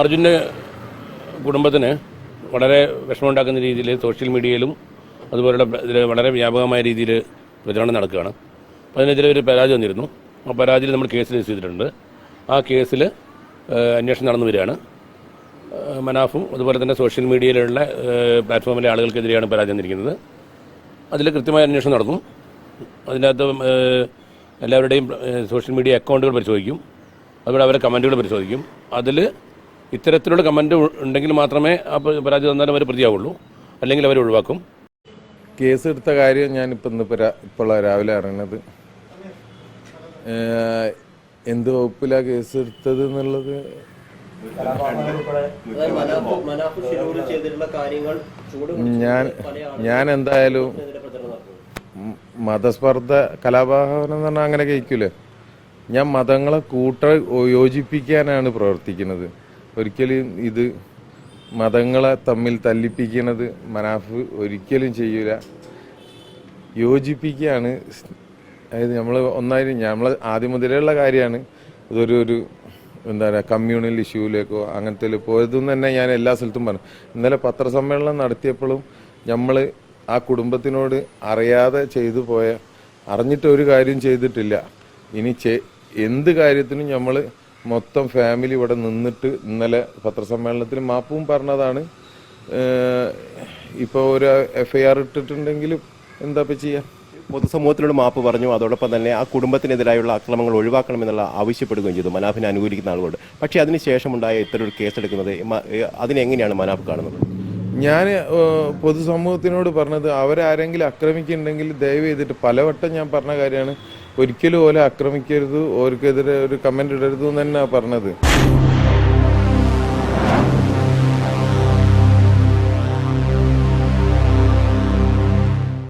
അർജുന്റെ കുടുംബത്തിന് വളരെ വിഷമമുണ്ടാക്കുന്ന രീതിയിൽ സോഷ്യൽ മീഡിയയിലും അതുപോലുള്ള ഇതിൽ വളരെ വ്യാപകമായ രീതിയിൽ പ്രചരണം നടക്കുകയാണ്. അപ്പോൾ അതിനെതിരെ ഒരു പരാതി വന്നിരുന്നു. ആ പരാതിയിൽ നമ്മൾ കേസ് രജിസ്റ്റർ ചെയ്തിട്ടുണ്ട്. ആ കേസിൽ അന്വേഷണം നടന്നു വരികയാണ്. മനാഫും അതുപോലെ തന്നെ സോഷ്യൽ മീഡിയയിലുള്ള പ്ലാറ്റ്ഫോമിലെ ആളുകൾക്കെതിരെയാണ് പരാതി വന്നിരിക്കുന്നത്. അതിൽ കൃത്യമായ അന്വേഷണം നടന്നു. അതിനകത്ത് എല്ലാവരുടെയും സോഷ്യൽ മീഡിയ അക്കൗണ്ടുകൾ പരിശോധിക്കും. അതുപോലെ അവരുടെ കമന്റുകൾ പരിശോധിക്കും. അതിൽ ഇത്തരത്തിലുള്ള കമന്റ് ഉണ്ടെങ്കിൽ മാത്രമേ ആ പരാതി തന്നാലും അവർ പ്രതിയാവുള്ളൂ. അല്ലെങ്കിൽ അവർ ഒഴിവാക്കും. കേസ് എടുത്ത കാര്യം ഞാനിപ്പോൾ ഇന്ന് ഇപ്പോൾ രാവിലെ അറിയണത്. എന്ത് വകുപ്പിലാണ് കേസ് എടുത്തത് എന്നുള്ളത്? ഞാൻ ഞാൻ എന്തായാലും മതസ്പർദ്ധ കലാപാഹനം എന്ന് പറഞ്ഞാൽ അങ്ങനെ കഴിക്കൂലേ ഞാൻ മതങ്ങളെ കൂട്ട യോജിപ്പിക്കാനാണ് പ്രവർത്തിക്കുന്നത്. ഒരിക്കലും ഇത് മതങ്ങളെ തമ്മിൽ തല്ലിപ്പിക്കുന്നത് മനാഫ് ഒരിക്കലും ചെയ്യൂല. യോജിപ്പിക്കുകയാണ്. അതായത് നമ്മൾ ഒന്നായി നമ്മൾ ആദ്യം മുതലുള്ള കാര്യമാണ്. ഇതൊരു ഒരു എന്താ പറയുക കമ്മ്യൂണൽ ഇഷ്യൂവിലേക്കോ അങ്ങനത്തെ പോയതെന്ന് തന്നെ ഞാൻ എല്ലാ സ്ഥലത്തും പറഞ്ഞു. ഇന്നലെ പത്രസമ്മേളനം നടത്തിയപ്പോഴും നമ്മൾ ആ കുടുംബത്തിനോട് അറിയാതെ ചെയ്തു പോയ അറിഞ്ഞിട്ട് ഒരു കാര്യം ചെയ്തിട്ടില്ല. ഇനി എന്ത് കാര്യത്തിനും നമ്മൾ മൊത്തം ഫാമിലി ഇവിടെ നിന്നിട്ട് ഇന്നലെ പത്രസമ്മേളനത്തിൽ മാപ്പും പറഞ്ഞതാണ്. ഇപ്പോൾ ഒരു എഫ് ഐ ആർ ഇട്ടിട്ടുണ്ടെങ്കിലും എന്താ ഇപ്പം ചെയ്യുക പൊതുസമൂഹത്തിനോട് മാപ്പ് പറഞ്ഞു. അതോടൊപ്പം തന്നെ ആ കുടുംബത്തിനെതിരായുള്ള അക്രമങ്ങൾ ഒഴിവാക്കണമെന്നുള്ള ആവശ്യപ്പെടുകയും ചെയ്തു. മനാഫിനെ അനുകൂലിക്കുന്ന ആളുകളോട് പക്ഷേ അതിനുശേഷമുണ്ടായ ഇത്തരം ഒരു കേസെടുക്കുന്നത് അതിനെങ്ങനെയാണ് മനാഫ് കാണുന്നത്? ഞാൻ പൊതുസമൂഹത്തിനോട് പറഞ്ഞത് അവരാരെങ്കിലും ആക്രമിക്കുന്നുണ്ടെങ്കിൽ ദയവ് ചെയ്തിട്ട് പലവട്ടം ഞാൻ പറഞ്ഞ കാര്യമാണ്. ഒരിക്കലും ഓലെ ആക്രമിക്കരുത് ഓർക്കെതിരെ ഒരു കമന്റ് ഇടരുത് എന്ന് തന്നെയാണ് പറഞ്ഞത്.